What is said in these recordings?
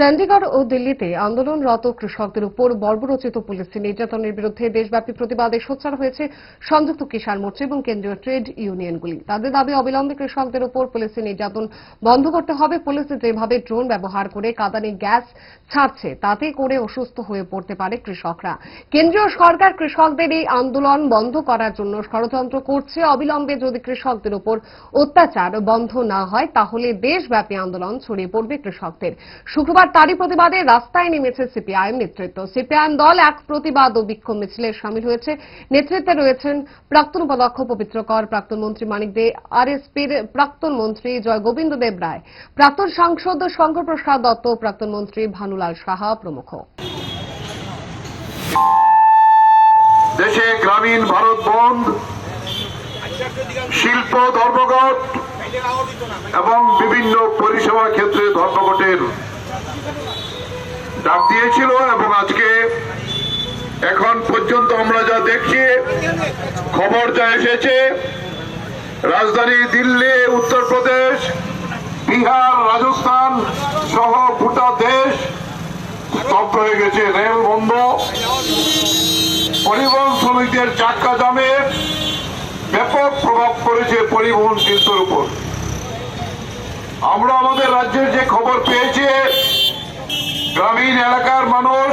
চণ্ডীগড় ও দিল্লিতে আন্দোলনরত কৃষকদের উপর বর্বরচিত পুলিশি নির্যাতনের বিরুদ্ধে দেশব্যাপী প্রতিবাদে সোচ্চার হয়েছে সংযুক্ত কিষাণ মোর্চা এবং কেন্দ্রীয় ট্রেড ইউনিয়নগুলি। তাদের দাবি, অবিলম্বে কৃষকদের উপর পুলিশি নির্যাতন বন্ধ করতে হবে। পুলিশ যেভাবে ড্রোন ব্যবহার করে কাঁদানে গ্যাস ছাড়ছে, তাতে করে অসুস্থ হয়ে পড়তে পারে কৃষকরা। কেন্দ্রীয় সরকার কৃষকদের এই আন্দোলন বন্ধ করার জন্য ষড়যন্ত্র করছে। অবিলম্বে যদি কৃষকদের উপর অত্যাচার বন্ধ না হয়, তাহলে দেশব্যাপী আন্দোলন ছড়িয়ে পড়বে কৃষকদের। শুক্রবার তারই প্রতিবাদে রাস্তায় নেমেছে সিপিআইএম নেতৃত্ব। সিপিআইএম দল এক প্রতিবাদ ও বিক্ষোভ মিছিলে সামিল হয়েছে। নেতৃত্বে রয়েছেন প্রাক্তন উপাধ্যক্ষ পবিত্র কর, প্রাক্তন মন্ত্রী মানিক দে, আরএসপির প্রাক্তন মন্ত্রী জয় গোবিন্দ দেব রায়, প্রাক্তন সাংসদ শঙ্কর প্রসাদ দত্ত, প্রাক্তন মন্ত্রী ভানুলাল সাহা প্রমুখ। দেশে গ্রামীণ ভারত বন্ধ, শিল্প ধর্মঘট এবং বিভিন্ন পরিষেবা ক্ষেত্রে ধর্মঘটের ডাক দিয়েছিল এবং আজকে এখন পর্যন্ত আমরা যা দেখছি, খবর যা এসেছে, রাজধানী দিল্লি, উত্তরপ্রদেশ, বিহার, রাজস্থান সহ গোটা দেশ স্তব্ধ হয়ে গেছে। রেল বন্ধ, পরিবহন শ্রমিকদের চাক্কা জামে, ব্যাপক প্রভাব পড়েছে পরিবহন শিল্পের উপর। আমরা আমাদের রাজ্যের যে খবর পেয়েছি গ্রামীণ এলাকার মানুষ,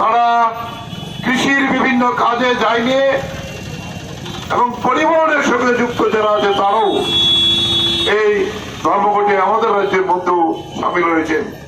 তারা কৃষির বিভিন্ন কাজে যায়নি এবং পরিবহনের সঙ্গে যুক্ত যারা আছে, তারাও এই ধর্মঘটে আমাদের রাজ্যের মধ্যেও সামিল হয়েছেন।